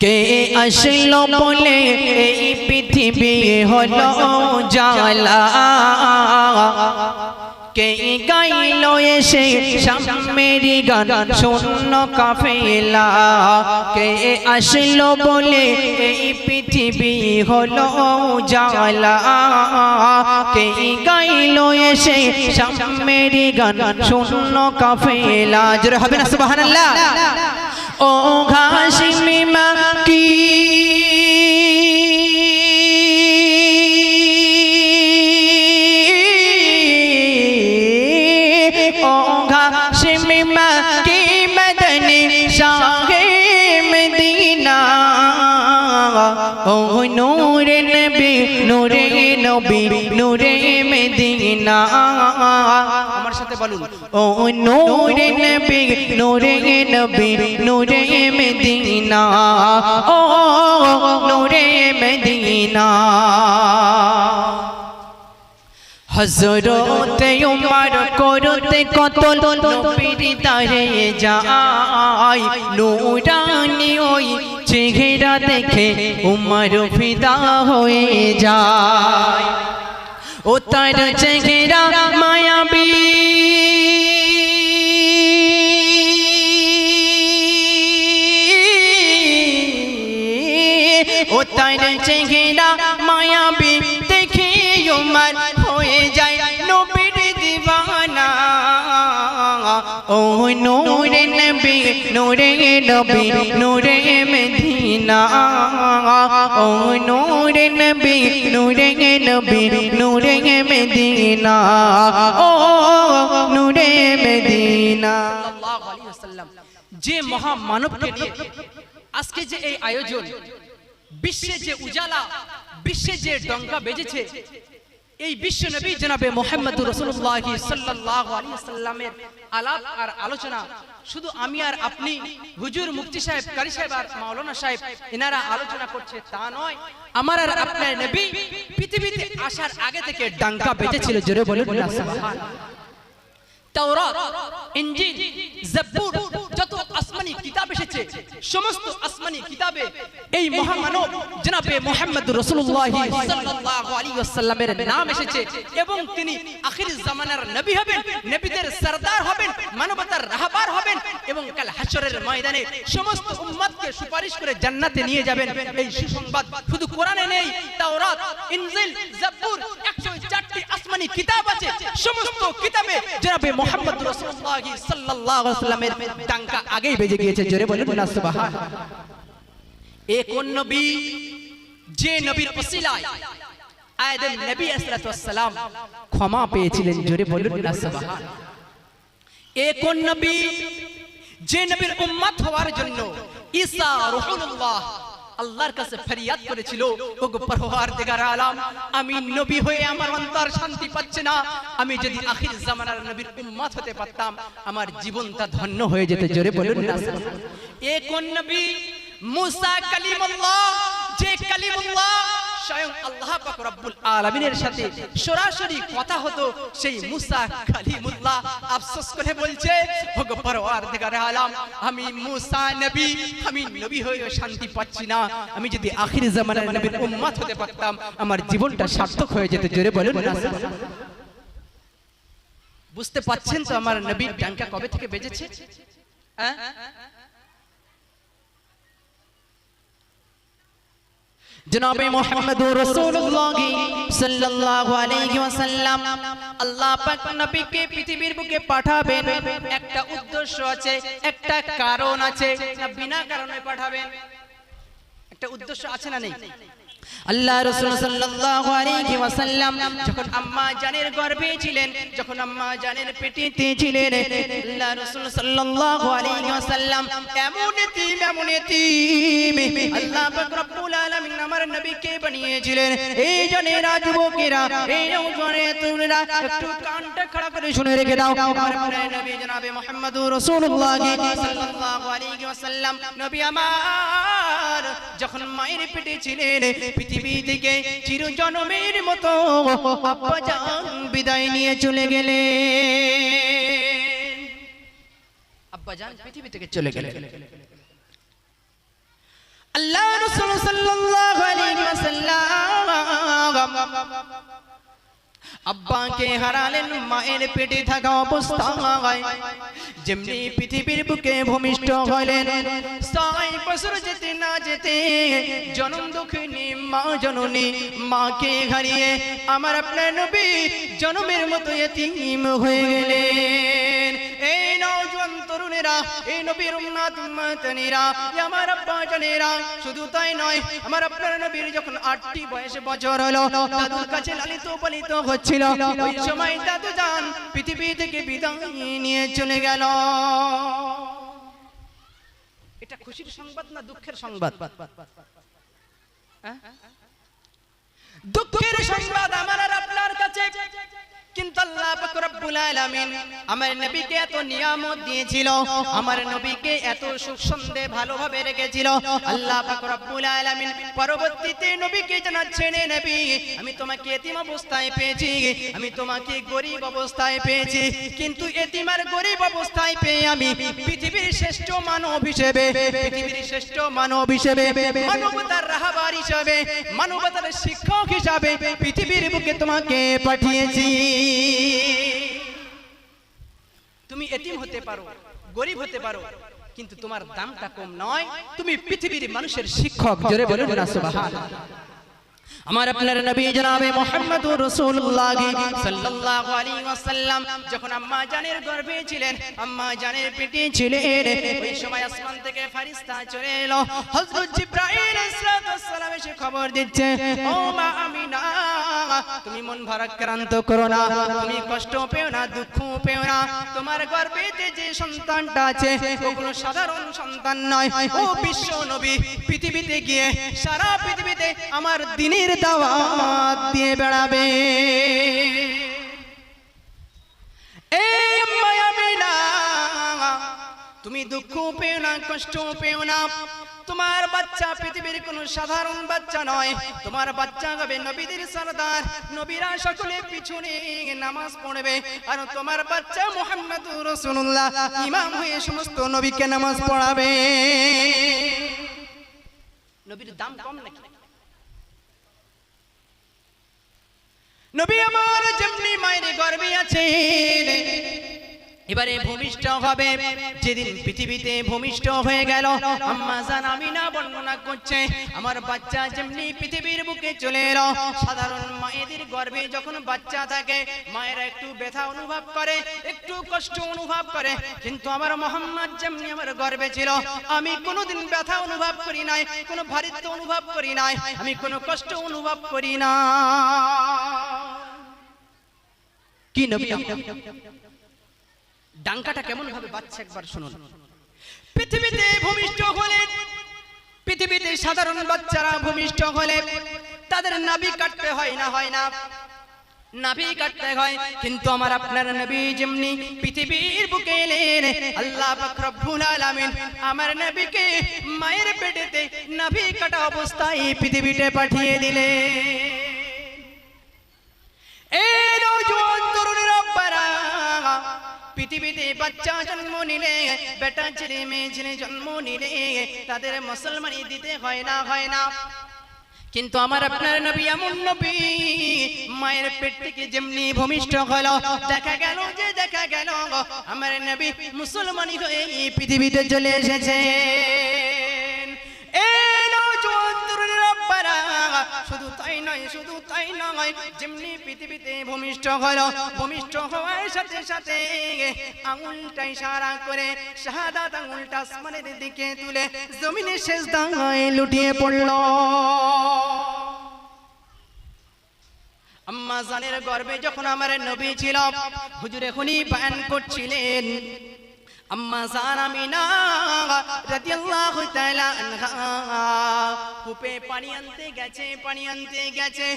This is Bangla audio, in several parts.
কে আসলো বলে এই পৃথিবী হলো জালা কে গাইল এসে সামেরি গান শূন্য কাফেলা? কে আসলো বলে এই পৃথিবী হলো জালা কে গাইল এসে সামেরি গান শূন্য কাফেলা? জোরে হবে না, সুবহানাল্লাহ। ও ঘাসিমা কি ও নূরে নবী নূরে নবী, নূরে মদিনা। আমার সাথে বলুন। ও নূরে নবী নূরে নবী, নূরে মদিনা। ও, নূরে মদিনা। হজরতে উমর করতে কত নবীর তারে যায়। নুরানি ওই চেহারা দেখে উমর ফিদা হয়ে যায়। ও তার চেহারা মায়াবী। ও তার চেহারা মায়াবী দেখে উমর হয়ে যায় নবীর দিবানা। ও নূরে নবী নূরে নবী, নূরে মদিনা। ও নূরে নবী নূরে নবী, নূরে মদিনা। ও নূরে মদিনা। যে মহা মানবকে নিয়ে আজকে যে এই আয়োজন, বিশ্বে যে উজালা, বিশ্বে যে ডঙ্কা বেজেছে এই বিশ্ব নবী জনাবে মোহাম্মদ রসুল্লাহ সাল্লাহ সাল্লামের আলাপ আর আলোচনা শুধু আমি আর আপনি, হুজুর মুফতি সাহেব, কারি সাহেব আর মাওলানা সাহেব, এনারা আলোচনা করছে তা নয় আমার আর আপনার নবী পৃথিবীতে আসার আগে থেকে ডাঙ্কা বেজেছিল জোরে সুবহানাল্লাহ। তাওরাত, ইনজিল, জাব্বুর আসমানি কিতাব এসেছে। সমস্ত আসমানি কিতাবে এই মহামানব জনাবে মোহাম্মদ রসুল্লাহ সাল্লাল্লাহু আলাইহি ওয়াসাল্লামের নাম এসেছে এবং তিনি আখির জামানার নবী হবেন নবীদের সরদার হবেন মানবতার রাহবার হবেন এবং কাল হাসরের ময়দানে সমস্ত উম্মতকে সুপারিশ করে জান্নাতে নিয়ে যাবেন। এই সুসংবাদ শুধু কোরআনে নেই তাওরাত ইনজিল জাবুর 100 চারটি আসমানি কিতাব আছে, সমস্ত কিতাবে জনাবে মোহাম্মদ রাসূলুল্লাহ সাল্লাল্লাহু আলাইহি ওয়াসাল্লামের টাঙ্কা আগেই বেজে গিয়েছে, জোরে বলুন না, সুবহান। এ কোন নবী? যে নবীর ওসিলায় আয়াতুন নবী আসসালাতু ওয়াসসালাম ক্ষমা পেয়েছিলেন, জোরে বলুন না, সুবহান। এ কোন নবী? যে নবীর উম্মত হওয়ার জন্য ঈসা রুহুল্লাহ আল্লাহর কাছে ফেরিয়াদ করেছিল, ওগো আলাম, আমি নবী হয়ে আমার অন্তর শান্তি পাচ্ছে না। আমি যদি আখির জামানার নবীর উম্মত হতে পারতাম, আমার জীবনটা ধন্য হয়ে যেত। জোরে বলুন না এ কোন নবী? মুসা কালিমুল্লাহ, যে কালিমুল্লাহ স্বয়ং আল্লাহ রব্বুল আলামিনের সাথে সরাসরি কথা হতো সেই মুসা কালিমুল্লাহ আফসোস করে বলছে আমি মুসা নবী, আমি নবী হয়ে শান্তি পাচ্ছি না। আমি যদি আখির জামানার নবীর উম্মত হতে পারতাম, আমার জীবনটা সার্থক হয়ে যেত। জোরে বলুন বুঝতে পাচ্ছেন তো আমার নবীর ডাঙ্কা কবে থেকে বেজেছে? হ্যাঁ? জনাবে মোহাম্মদ রাসূলুল্লাহ সাল্লাল্লাহু আলাইহি ওয়াসাল্লাম। আল্লাহ পাক নবীকে পৃথিবীর বুকে পাঠাবেন। একটা উদ্দেশ্য আছে, একটা কারণ আছে না বিনা কারণে পাঠাবেন। একটা উদ্দেশ্য আছে না নেই? আল্লাহ রাসূল সাল্লাল্লাহু আলাইহি ওয়াসাল্লাম যখন আম্মা জানের গর্ভে ছিলেন, যখন আম্মা জানের পেটেতে ছিলেন, আল্লাহ রাসূল সাল্লাল্লাহু আলাইহি ওয়াসাল্লাম এমন এতিম এমন এতিম। আল্লাহ পাক রব্বুল আলামিন আমার নবীকে বানিয়েছিলেন। এই জন্য রাজবকেরা, এই জনে তোমরা একটু কানটা খাড়া করে শুনে রেখে দাও। আমার নবী জনাবে মুহাম্মদুর রাসূলুল্লাহ সাল্লাল্লাহু আলাইহি ওয়াসাল্লাম, নবী আমার, যখন মায়ের পেটে ছিলেন পৃথিবী থেকে চিরজনমের মতো বিদায় নিয়ে চলে গেলে। আব্বাজান পৃথিবী থেকে চলে গেলে। আল্লাহ রাসূল সাল্লাল্লাহু আলাইহি ওয়াসাল্লাম আব্বাকে হারালেন মায়ের পেটে থাকা অবস্থায় যেমনি পৃথিবীর বুকে ভূমিষ্ঠ হলেন সাই বছর যেতে না যেতে জনম দুঃখিনী মা জননী মাকে হারিয়ে আমার আপনার নবী জনমের মতো এতিম হয়ে গেলেন। তরুণেরা এই নবীর উম্মাত আমার আব্বা জানেরা, শুধু তাই নয়, আমার আপনার নবীর যখন আটটি বয়সে বছর হলো, দাদুর কাছে লালিত পালিত হচ্ছিল, ওই সময় দাদু যান পৃথিবী থেকে বিদায় নিয়ে চলে গেল। এটা খুশির সংবাদ না দুঃখের সংবাদ? হ্যাঁ? দুঃখের সংবাদ আমার আর আপনার কাছে। কিন্তু আল্লাহ পাক রব্বুল আলামিন আমার নবীকে এত নিয়ামত দিয়েছিল, আমার নবীকে এত সুখ ভালোভাবে রেখেছিল। আল্লাহ পাক রব্বুল আলামিন পরবর্তীতে নবীকে জানাচ্ছেন নবী, আমি তোমাকে এতিম অবস্থায় পেয়েছি, আমি তোমাকে গরিব অবস্থায় পেয়েছি, কিন্তু গরিব অবস্থায় পেয়ে আমি পৃথিবীর শ্রেষ্ঠ মানব হিসেবে, পৃথিবীর শ্রেষ্ঠ মানব হিসেবে, মানবতার রাহাবার হিসাবে, মানবতার শিক্ষক হিসাবে পৃথিবীর বুকে তোমাকে পাঠিয়েছি। তুমি এটিম হতে পারো, গরিব হতে পারো, কিন্তু তোমার দামটা কম নয়। তুমি পৃথিবীর মানুষের শিক্ষক, জোরে বলে না, সুবহানাল্লাহ। আমার আপনার নবী জনাবে মুহাম্মদুর রাসূলুল্লাহ সাল্লাল্লাহু আলাইহি ওয়াসাল্লাম, যখন আম্মা জানের গর্ভে ছিলেন, আম্মা জানের পেটে ছিলেন, ওই সময় আসমান থেকে ফেরেশতা চলে এলো। হযরত জিবরাইল আলাইহিস সালাম এসে খবর দিচ্ছে, ও মা আমিনা, তুমি মন ভারাক্রান্ত করো না, তুমি কষ্ট পেও না, দুঃখ পেও না। তোমার গর্ভেতে যে সন্তানটা আছে ও কোনো সাধারণ সন্তান নয়। ও বিশ্ব নবী, পৃথিবীতে গিয়ে, সারা পৃথিবীতে আমার দিনের দাওয়াত দিয়ে বেড়াবে। তুমি দুঃখ পেও না, কষ্ট পেও না। তোমার বাচ্চা পৃথিবীর কোনো সাধারণ বাচ্চা নয়। তোমার বাচ্চা হবে নবীদের সরদার। নবীরা সকলে পিছনে নামাজ পড়বে। আর তোমার বাচ্চা মোহাম্মদুর রাসূলুল্লাহ, ইমাম হয়ে সমস্ত নবীকে নামাজ পড়াবে। নবীর দাম কম নাকি? নবী আমার যেমনি মায়ের গর্বে আছেন এবারে ভূমিষ্ঠ হবে। যেদিন পৃথিবীতে ভূমিষ্ঠ হয়ে গেল, আম্মা জান আমিনা বর্ণনা করছে, আমার বাচ্চা যেমনি পৃথিবীর বুকে চলে এলো, সাধারণ মায়েদের গর্ভে যখন বাচ্চা থাকে, মায়েরা একটু ব্যথা অনুভব করে, একটু কষ্ট অনুভব করে, কিন্তু আমার মোহাম্মদ যেমনি আমার গর্ভে ছিল, আমি কোনোদিন ব্যথা অনুভব করি নাই, কোনো ভারিত্ব অনুভব করি নাই, আমি কোনো কষ্ট অনুভব করি না। কি নবী? ডাঙ্কাটা কেমন ভাবে বাচ্চা একবার শুনুন। পৃথিবীতে ভূমিষ্ঠ হলে, পৃথিবীতে সাধারণ বাচ্চারা ভূমিষ্ঠ হলে, তাদের নাভি কাটতে হয় না হয় না। নাভি কাটতে হয়, কিন্তু আমার আপনার নবী যেমনি পৃথিবীর বুকে এলেন, আল্লাহ রব্বুল আলামিন আমার নবীকে মায়ের পেটেতে নাভি কাটা অবস্থায় পৃথিবীতে পাঠিয়ে দিলেন। এই নওজোয়ান তরুণের পৃথিবীতে বাচ্চা জন্ম নিলে, বেটা ছেলে, মেয়ে ছেলে জন্ম নিলে, তাদের মুসলমানি দিতে হয় না হয় না। কিন্তু আমার আপনার নবী এমন নবী, মায়ের পেট থেকে যেমনি ভূমিষ্ঠ হলো, দেখা গেল যে দেখা গেল, আমার নবী মুসলমানি হয়ে পৃথিবীতে চলে এসেছে। শুধু তাই নয়, যেমনি পৃথিবীতে ভূমিষ্ঠ হলো, ভূমিষ্ঠ হওয়ার সাথে সাথে আঙুলটা ইশারা করে শাহাদাত আঙুলটা আসমানের দিকে তুলে জমিনে শেষ দাঙ্গায় লুটিয়ে পড়ল। আম্মা জানের গর্ভে যখন আমার নবী ছিল, হুজুর এখনই বয়ান করছিলেন। আম্মা আমিনা রাদিয়াল্লাহু তাআলা আনহা কূপে পানি আনতে গেছে পানি আনতে গেছে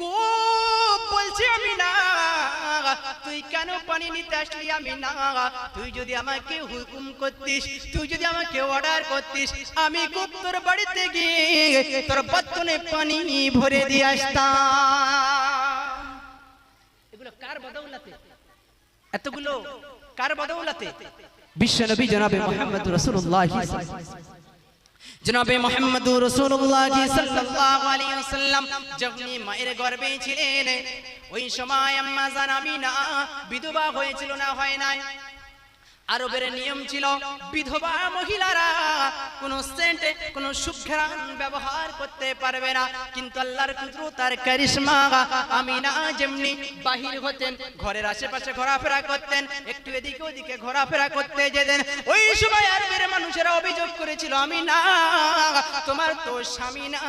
কূপ বলছে আমিনা তুই কেন পানি নিতে আসলি আমিনা তুই যদি আমাকে হুকুম করতিস তুই যদি আমাকে অর্ডার করতিস আমি কূপ তোর বাড়িতে গিয়ে তোর বর্তনে পানি ভরে দিয়ে আসতাম এগুলো কার বদৌলতে? এতগুলো কার বদৌলতে? বিশ্বনবী জনাবে মোহাম্মদ রাসূলুল্লাহ জনাবে মোহাম্মদুর রাসূলুল্লাহ সাল্লাল্লাহু আলাইহি ওয়াসাল্লাম, যখনই মায়ের গর্ভে ছিলেন, ওই সময় আম্মা জান আমিনা বিধবা হয়েছিল না হয় নাই? আরবের নিয়ম ছিল, বিধবা মহিলারা কোন সেন্ট কোন সুঘ্রাণ ব্যবহার করতে পারবে না। কিন্তু আল্লাহর কুদরত আর কারিশমা আমিনা যেমনি বাহির হতেন, ঘরের আশেপাশে ঘোরাফেরা করতেন, একটু এদিকে ওদিকে ঘোরাফেরা করতে যেতেন, ওই সময় আরবের মানুষেরা অভিযোগ করেছিল আমি না তোমার তো স্বামী না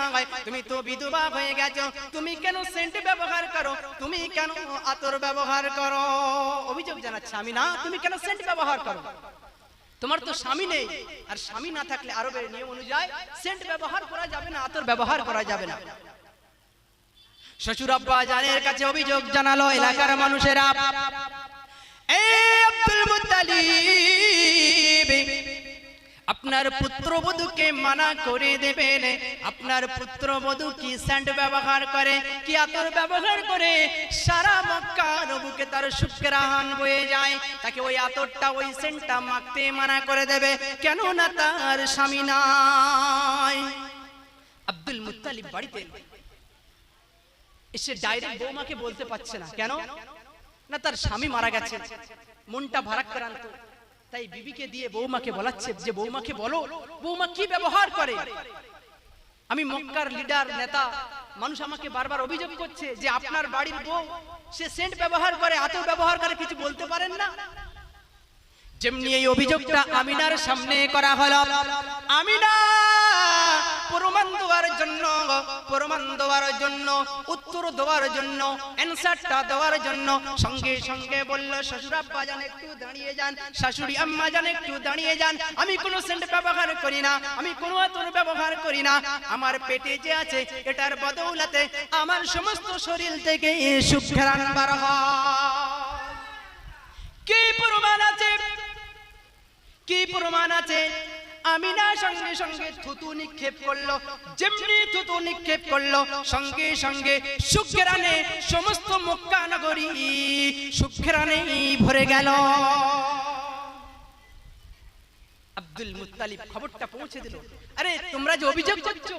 তুমি তো বিধবা হয়ে গেছো, তুমি কেন সেন্ট ব্যবহার করো, তুমি কেন আতর ব্যবহার করো? অভিযোগ জানাচ্ছে আমি না তুমি কেন সেন্ট ব্যবহার করো? তোমার তো স্বামী নেই, আর স্বামী না থাকলে আরবের নিয়ম অনুযায়ী সেন্ট ব্যবহার করা যাবে না, আতর ব্যবহার করা যাবে না। শ্বশুর আব্বা জানের কাছে অভিযোগ জানালো এলাকার মানুষেরা। এই আব্দুল মুত্তালিব আপনার পুত্রবধূকে মানা করে দেবেন। আপনার পুত্রবধূ কি স্যান্ড ব্যবহার করে, কি আতর ব্যবহার করে? সারা মক্কা নবুকে তার শুক্রাহান বয়ে যায়। তাকে ওই আতরটা, ওই সেন্টটা মাখতে মানা করে দেবে। কেন না তার স্বামী নাই। আব্দুল মুত্তালিব বাড়িতে এসে ডাইরেক্ট বৌমাকে বলতে পারছে না। কেন? না তার স্বামী মারা গেছে। মনটা ভারাক্রান্ত। তাই বিবিকে দিয়ে বৌমাকে বলাচ্ছে যে বৌমাকে বলো বৌমা কি ব্যবহার করে? আমি মক্কার লিডার নেতা মানুষ আমাকে বারবার অভিযোগ করছে যে আপনার বাড়ির বউ সে সেন্ট ব্যবহার করে আতর ব্যবহার করে কিছু বলতে পারেন না? যেমনি এই অভিযোগটা আমিনার সামনে করা হলো। আমিনা, প্রমাণ দেওয়ার জন্য দেওয়ার জন্য, উত্তর দেওয়ার জন্য দেওয়ার জন্য সঙ্গে সঙ্গে দাঁড়িয়ে যান, শাশুড়ি আম্মা দাঁড়িয়ে যান। আমি কোনো সেন্ট ব্যবহার করি না, আমি কোনো আতর ব্যবহার করি না। আমার পেটে যে আছে, এটার বদৌলতে আমার সমস্ত শরীর থেকে সুঘ্রাণ বার হয়। কি প্রমাণ আছে? কি প্রমাণ আছে? আমিনা সঙ্গে সঙ্গে থুতু নিক্ষেপ করল, যেমনি থুতু নিক্ষেপ করল, সঙ্গে সঙ্গে শুক্রানে সমস্ত মক্কা নগরী শুক্রানে ভরে গেল। আব্দুল মুত্তালিব খবরটা পৌঁছে দিল। আরে, তোমরা যে অভিযোগ করছ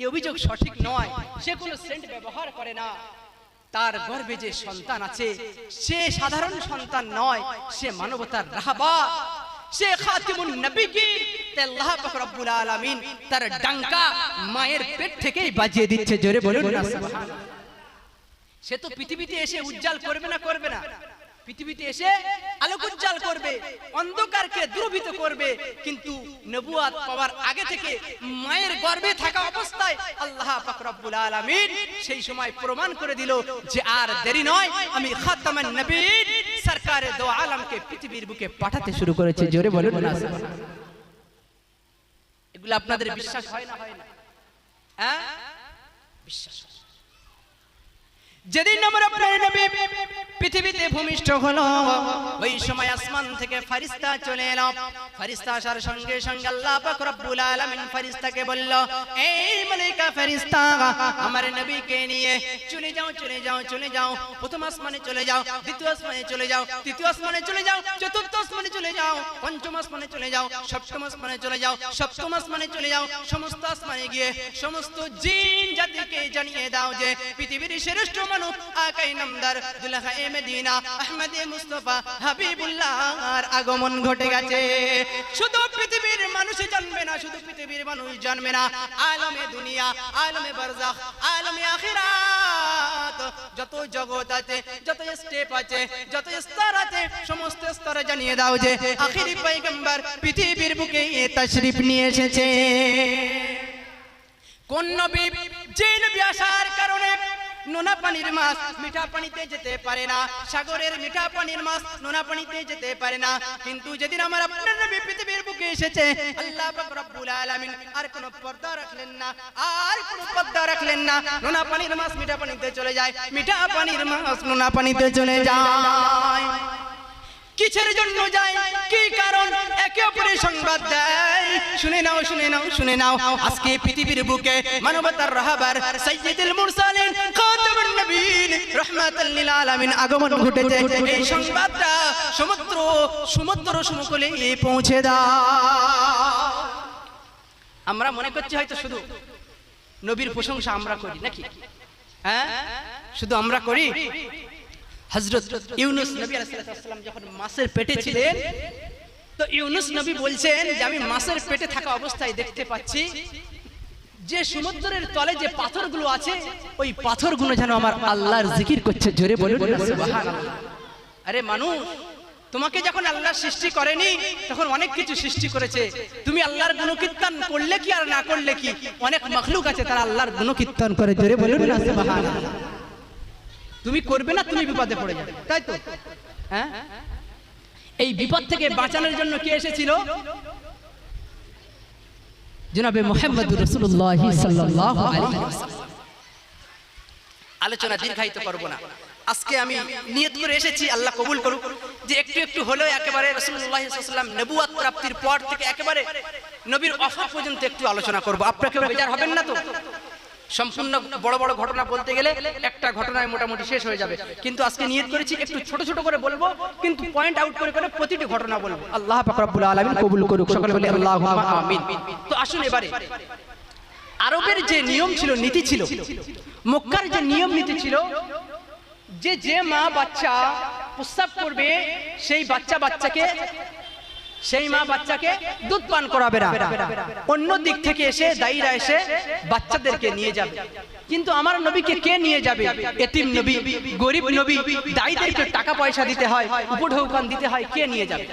এই অভিযোগ সঠিক নয়, সে কোনো সেন্ট ব্যবহার করে না। তার গর্ভে যে সন্তান আছে, সে সাধারণ সন্তান নয়, সে মানবতার রাহাবা। সে খাতিমুন নবী কি আল্লাহ পাক রব্বুল আলামিন তার ডাঙ্কা মায়ের পেট থেকেই বাজিয়ে দিচ্ছে, জোরে বলুন না। সে তো পৃথিবীতে এসে উজ্জ্বল করবে না করবে না পৃথিবীতে এসে আলোক উজ্জ্বল করবে, অন্ধকারকে দূরভীত করবে, কিন্তু নবুয়াত পাওয়ার আগে থেকে মায়ের গর্ভে থাকা অবস্থায় আল্লাহ পাক রব্বুল আলামিন সেই সময় প্রমাণ করে দিল যে আর দেরি নয়, আমি খাতামান নবীন সরকারে দো আলমকে পৃথিবীর বুকে পাঠাতে শুরু করেছে জোরে বলুন। না এগুলো আপনাদের বিশ্বাস হয় না হয় না? হ্যাঁ? বিশ্বাস হয়। যেদিন আমার আপনার নবী পৃথিবীতে ভূমিষ্ঠ হলো, ওই সময় আসমান থেকে ফারিস্তা চলে এলো। ফারিস্তা আসার সঙ্গে সঙ্গে আল্লাহ পাক রব্বুল আলামিন ফারিস্তাকে বলল, এই মালাইকা ফারিস্তা আমার নবীকে নিয়ে চলে যাও চলে যাও চলে যাও। প্রথম আসমানে চলে যাও, দ্বিতীয় আসমানে চলে যাও, তৃতীয় আসমানে চলে যাও, চতুর্থ আসমানে চলে যাও, পঞ্চম আসমানে চলে যাও, সপ্তম আসমানে চলে যাও, সপ্তম আসমানে চলে যাও। সমস্ত আসমানে গিয়ে সমস্ত জিন জাতিকে জানিয়ে দাও যে পৃথিবীর শ্রেষ্ঠ মানুষ আকাই নামদার দুলহা এ আহমদে মুস্তফা হাবিবুল্লাহর আগমন ঘটে গেছে শুধু পৃথিবীর মানুষ জানবে না শুধু পৃথিবীর মানুষ জানবে না আলমে দুনিয়া আলমে বারজাখ আলমে আখিরাত যত জগৎ আছে যত স্টেপ আছে যত স্তর আছে সমস্ত স্তরে জানিয়ে দাও যে আখিরি পয়গম্বর পৃথিবীর বুকে তশরিফ নিয়ে এসেছে কোন নবী যে নবী আসার নোনা পানির মাছ মিঠা পানিতে যেতে পারে না। সাগরের মিঠা পানির মাছ নোনা পানিতে যেতে পারে না। কিন্তু যেদিন আমার আপনার নবী পৃথিবীর বুকে এসেছে, আল্লাহ পাক রব্বুল আলামিন আর কোনো পর্দা রাখলেন না, আর কোনো পর্দা রাখলেন না। নোনা পানির মাছ মিঠা পানিতে চলে যায়, মিঠা পানির মাছ নোনা পানিতে চলে যায়। কিসের জন্য যায়? কি কারণ? একে অপরের সংবাদ দেয়। শুনে নাও শুনে নাও শুনে নাও। আজকে পৃথিবীর বুকে মানবতার রাহাবার সাইয়্যিদুল মুরসালিন, খাতামুন নবীন, রাহমাতাল লিল আলামিন আগমন ঘটেছে। এই সংবাদটা সমুদ্র সমুদ্র সমকলে পৌঁছে দাও। আমরা মনে করছি হয়তো শুধু নবীর প্রশংসা আমরা করি, নাকি? হ্যাঁ? শুধু আমরা করি? হজরত ইউনুস নবী আলাইহিসসালাম যখন মাছের পেটে ছিলেন তো ইউনুস নবী বলছেন যে আমি মাছের পেটে থাকা অবস্থায় দেখতে পাচ্ছি যে সমুদ্রের তলে যে পাথরগুলো আছে ওই পাথরগুলো যেন আমার আল্লাহর জিকির করছে জোরে সুবহানাল্লাহ। আরে মানুষ তোমাকে যখন আল্লাহ সৃষ্টি করেনি তখন অনেক কিছু সৃষ্টি করেছে তুমি আল্লাহর গুণকীর্তন করলে কি আর না করলে কি অনেক মখলুক আছে তারা আল্লাহর গুণকীর্তন করে জোরে বলুন না। তুমি করবে না, তুমি বিপদে পড়ে যাবে। তাই তো? হ্যাঁ? এই বিপদ থেকে বাঁচানোর জন্য কে এসেছিল? জনাবে মোহাম্মদ রসুল্লাহ সাল্লাল্লাহু ওয়াসাল্লাম। আলোচনা দীর্ঘায়িত করব না। আজকে আমি নিয়ত করে এসেছি, আল্লাহ কবুল করুক, যে একটু একটু হলেও একেবারে রসুল্লাহ সাল্লাম নবুয়াত প্রাপ্তির পর থেকে একেবারে নবীর অফার পর্যন্ত একটু আলোচনা করব। আপনাকে বেজার হবেন না তো? সম্পূর্ণ বড় বড় ঘটনা বলতে গেলে একটা ঘটনায় মোটামুটি শেষ হয়ে যাবে। কিন্তু আজকে নিয়ত করেছি একটু ছোট ছোট করে বলব কিন্তু পয়েন্ট আউট করে করে প্রতিটি ঘটনা বলব। আল্লাহ পাক রব্বুল আলামিন কবুল করুক সকলে বলে আল্লাহুম্মা আমিন। তো আসুন এবারে আরবের যে নিয়ম ছিল নীতি ছিল মক্কার যে নিয়ম নীতি ছিল যে যে মা বাচ্চা প্রস্রাব করবে সেই বাচ্চা বাচ্চাকে সেই মা বাচ্চাকে দুধ পান করাবে না অন্য দিক থেকে এসে দায়ীরা এসে বাচ্চাদেরকে নিয়ে যাবে। কিন্তু আমার নবীকে কে নিয়ে যাবে? এতিম নবী, গরিব নবী, দায়ীদেরকে টাকা পয়সা দিতে হয়, উপঢৌকান দিতে হয়, কে নিয়ে যাবে?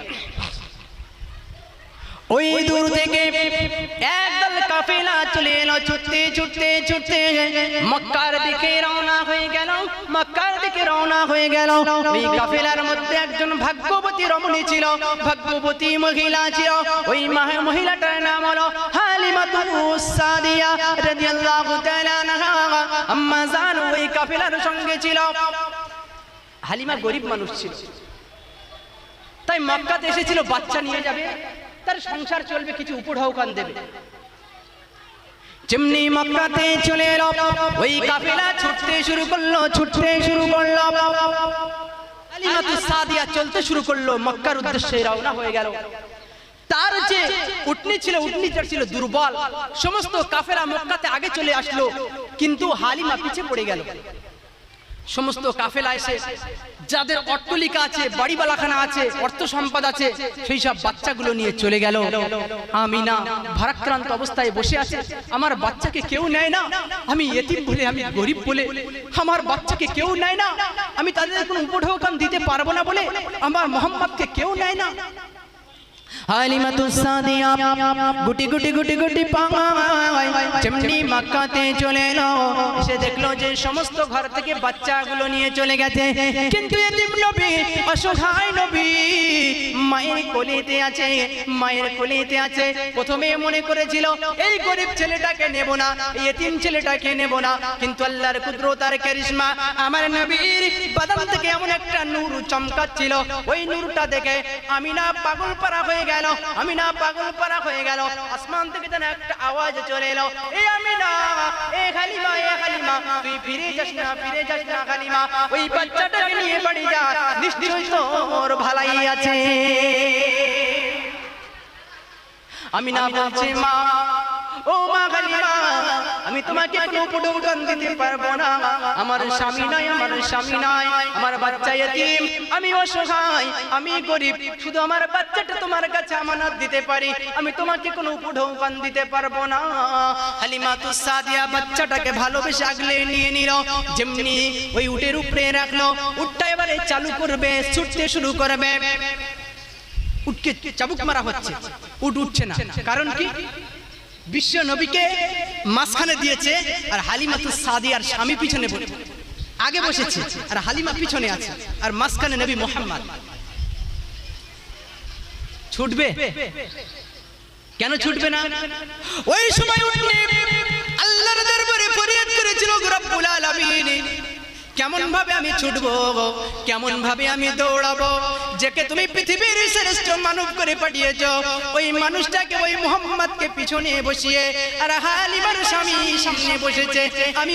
ওই দূর থেকে একদল কাফেলা চলে এলো, ছুটতে ছুটতে ছুটতে। মক্কার দিকে রওনা হয়ে গেল, মক্কার দিকে রওনা হয়ে গেল। ওই কাফেলার মধ্যে একজন ভাগ্যবতী রমণী ছিল, ভাগ্যবতী মহিলা ছিল। ওই মহ- মহিলাটার নাম হলো রাদিয়াল্লাহু তাআলা আনহা। আম্মা জান ওই কাফেলার সঙ্গে ছিল। হালিমা গরিব মানুষ ছিল। তাই মক্কাতে এসেছিল, বাচ্চা নিয়ে যাবে। তার সংসার চলবে কিছু উপঢৌকান দেবে। যেমনি মক্কাতে চলে এলো ওই কাফেলা ছুটতে শুরু করল ছুটতে শুরু করল। কালিমাতু সাদিয়া চলতে শুরু করল মক্কার উদ্দেশ্যে রওনা হয়ে গেল। তার যে উটনি ছিল উটনিটা ছিল দুর্বল সমস্ত কাফেরা মক্কাতে আগে চলে আসলো কিন্তু হালিমা পিছে পড়ে গেল। সমস্ত কাফেলা এসে, যাদের অট্টলিকা আছে বাড়ি বালাখানা আছে, অর্থ সম্পদ আছে, সেই সব বাচ্চাগুলো নিয়ে চলে গেল। আমি না ভারাক্রান্ত অবস্থায় বসে আছে। আমার বাচ্চাকে কেউ নেয় না। আমি এতিম বলে, আমি গরিব বলে, আমার বাচ্চাকে কেউ নেয় না। আমি তাদের কোনো উপঢৌকান দিতে পারব না বলে, আমার মোহাম্মদকে কেউ নেয় না। হালিমাতু সাদিয়া, গুটি গুটি গুটি গুটি পায় যেমনি মক্কাতে চলে এলো। এসে দেখল যে সমস্ত ঘর থেকে বাচ্চাগুলো নিয়ে চলে গেছে। কিন্তু এতিম নবী, অসহায় নবী, মায়ের কোলেতে আছে, মায়ের কোলেতে আছে। প্রথমে মনে করেছিল, এই গরিব ছেলেটাকে নেব না এতিম ছেলেটাকে নেব না। কিন্তু আল্লাহর কুদরত আর কারিশমা আমার নবীর বাদাম থেকে এমন একটা নূর চমকাচ্ছিল। ওই নূরটা দেখে আমি না পাগল পারা হয়ে গেল আমি না পাগল পারা হয়ে গেল। আসমান থেকে যেন একটা আওয়াজ চলে এলো। এ আমি না এ খালিমা এ খালিমা। তুই ফিরে যাস না ফিরে যাস না খালিমা। ওই বাচ্চাটাকে নিয়ে বাড়ি যা। নিশ্চয়ই তোর ভালাই আছে। আমি না বলছি মা ও মা খালিমা আমি তোমাকে কোনো উপঢৌকান দিতে পারব না। আমার স্বামী নাই, আমার স্বামী নাই, আমার বাচ্চা এতিম, আমি অসহায়, আমি গরিব। শুধু আমার বাচ্চাটা তোমার কাছে আমানত দিতে পারি, আমি তোমাকে কোনো উপঢৌকান দিতে পারব না। হালিমা, তো সাদিয়া বাচ্চাটাকে ভালোবেসে আগলে নিয়ে নিল, যেমনি ওই উটের উপরে রাখল। উটটা এবারে চালু করবে, ছুটতে শুরু করবে। উঠকে চাবুক মারা হচ্ছে উঠ উঠছে না। কারণ কি? বিশ্ব নবীকে মাঝখানে দিয়েছে আর হালিমাতু সাদি আর স্বামী পিছনে আগে বসেছে আর হালিমা পিছনে আছে আর মাঝখানে নবী মোহাম্মদ। ছুটবে? কেন ছুটবে না? ওই সময় আল্লাহর দরবারে ফরিয়াদ করেছিল রব্বুল আলামিন। কেমন ভাবে আমি ছুটবো কেমন ভাবে আমি দৌড়াবো? যাকে তুমি পৃথিবীর শ্রেষ্ঠ মানব করে পাঠিয়েছো, ওই মানুষটাকে, ওই মোহাম্মদকে পিছনে বসিয়ে, আর হালিমার স্বামী সামনে বসেছে। আমি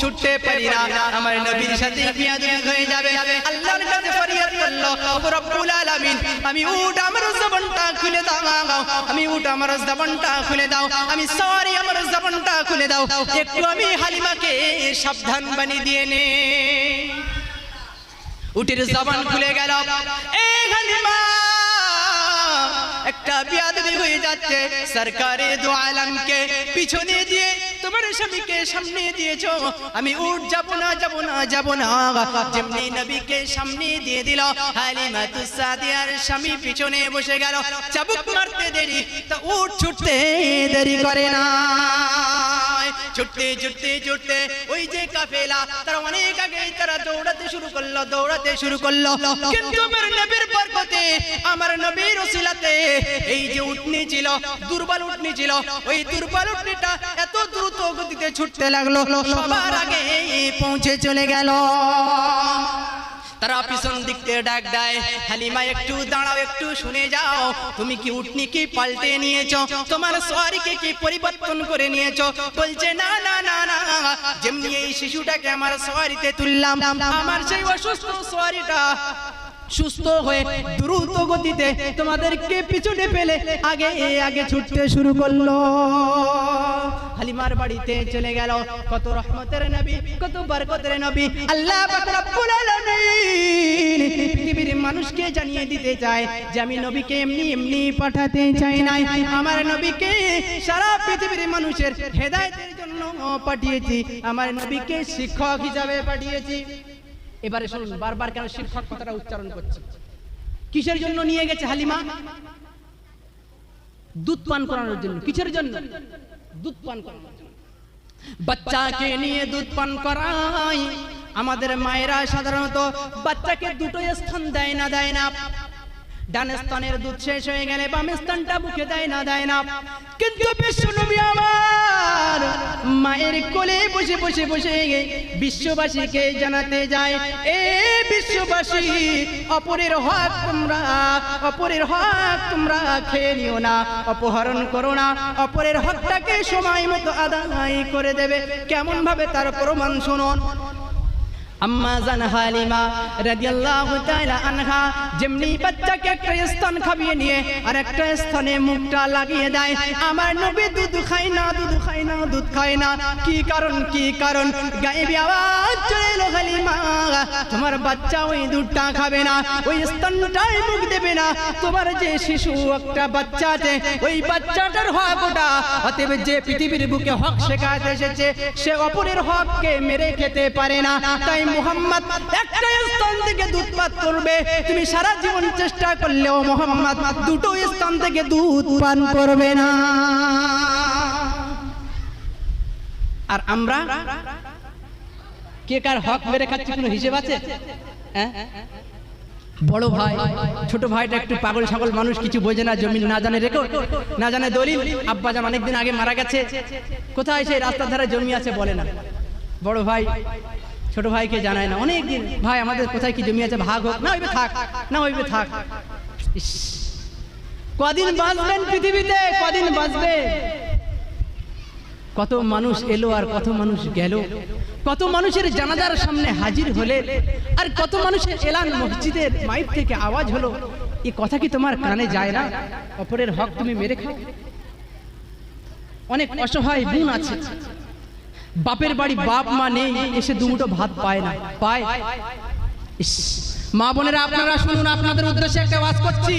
ছুটতে পারি না। আমার নবীর সাথে বিয়াদবি হয়ে যাবে। আল্লাহর কাছে ফরিয়াদ করল রব্বুল আলামিন, আমি উঠ আমার জবানটা খুলে দাও আমি উঠ আমার জবানটা খুলে দাও, আমি সরি আমার জবানটা খুলে দাও। একটু আমি হালিমাকে সাবধান বানিয়ে দিয়ে নে। উটের জবান খুলে গেল। একটা বিয়াদবি হয়ে যাচ্ছে। সরকারে দু পিছনে দিয়ে তোমার স্বামীকে সামনে দিয়েছ। আমি উঠ যাব না যাব না যাব না। যেমনি নবীকে সামনে দিয়ে দিল, হালিমা স্বামী পিছনে বসে গেল। চাবুক মারতে দেরি, তা উঠ ছুটতে দেরি করে না। ছুটতে ছুটতে ছুটতে ওই যে কাফেলা, তারা অনেক আগে তারা দৌড়াতে শুরু করল, দৌড়াতে শুরু করল। কিন্তু আমার নবীর বরকতে, আমার নবীর ওসিলাতে এই যে উটনি ছিল, দুর্বল উটনি ছিল, ওই দুর্বল উটনিটা এত দ্রুত গতিতে ছুটতে লাগল, সবার আগে পৌঁছে চলে গেল। তারা পিছন দিক থেকে ডাক দেয়, হালিমা, একটু দাঁড়াও, একটু শুনে যাও। তুমি কি উঠনি কি পাল্টে নিয়েছো? তোমার সোয়ারিকে কি পরিবর্তন করে নিয়েছো? বলছে, না না না না, যেমনি এই শিশুটাকে আমার সোয়ারিতে তুললাম, আমার সেই অসুস্থ সোয়ারিটা সুস্থ হয়ে দ্রুত গতিতে তোমাদেরকে পিছনে ফেলে আগে এ আগে ছুটতে শুরু করল। হালিমার বাড়িতে চলে গেল। কত রহমতের নবী, কত বরকতের নবী। আল্লাহ পাক আলামিন পৃথিবীর মানুষকে জানিয়ে দিতে চায় যে আমি নবীকে এমনি এমনি পাঠাতে চাই নাই। আমার নবীকে সারা পৃথিবীর মানুষের হেদায়েতের জন্য পাঠিয়েছি। আমার নবীকে শিক্ষক হিসাবে পাঠিয়েছি। এবারে শুনুন, বারবার কেন শিক্ষক কথাটা উচ্চারণ করছি? কিসের জন্য নিয়ে গেছে হালিমা? দুধ পান করানোর জন্য। কিসের জন্য? দুধ পান করা। বাচ্চাকে নিয়ে দুধ পান করাই আমাদের মায়েরা সাধারণত বাচ্চাকে দুটো স্থান দেয় না দেয় না। ডান স্তনের দুধ শেষ হয়ে গেলে বাম স্তনটা মুখে দেয় না দেয় না। কিন্তু আমার মায়ের কোলে বসে বসে বসে বিশ্ববাসীকে জানাতে যায়, এ বিশ্ববাসী, অপরের হক তোমরা, অপরের হক তোমরা খেয়ে নিও না, অপহরণ করো না, অপরের হকটাকে সময় মতো আদায় করে দেবে। কেমন ভাবে তার প্রমাণ শুনুন। তোমার বাচ্চা ওই দুধটা খাবে না, ওই স্তনটাই মুখ দেবে না। তোমার যে শিশু একটা বাচ্চা আছে, ওই বাচ্চাটার হক ওটা। যে পৃথিবীর বুকে হক শেখাতে এসেছে, সে অপরের হককে মেরে খেতে পারে না। তাই তুমি সারা চেষ্টা দুটো স্থান থেকে দুধ করবে না। আর আমরা? কে কার হক হিসেব আছে? হ্যাঁ? বড় ভাই, ছোট ভাইটা একটু পাগল ছাগল মানুষ কিছু বোঝে না, জমিন না জানে রেকর্ড না জানে দলিল। আব্বাজান অনেকদিন আগে মারা গেছে। কোথায় সেই রাস্তার ধারে জমি আছে বলে না। বড় ভাই ছোট ভাইকে জানায় না, অনেক দিন, ভাই, আমাদের কোথায় কি জমি আছে, ভাগ হোক, না ওইবে থাক, না ওইবে থাক। কদিন বাঁচবেন পৃথিবীতে, কদিন বাঁচবে? কত মানুষ এলো আর কত মানুষ গেল, কত মানুষের জানাজার সামনে হাজির হলে, আর কত মানুষের এলান মসজিদের মাইক থেকে আওয়াজ হলো, এ কথা কি তোমার কানে যায় না? অপরের হক তুমি মেরে খাও? অনেক অসহায় বোন আছে বাপের বাড়ি বাপ মা নেই, এসে দুমুটো ভাত পায় না। পায়? মা বোনেরা, আপনারা শুনুন, আপনাদের উদ্দেশ্যে একটা আওয়াজ করছি।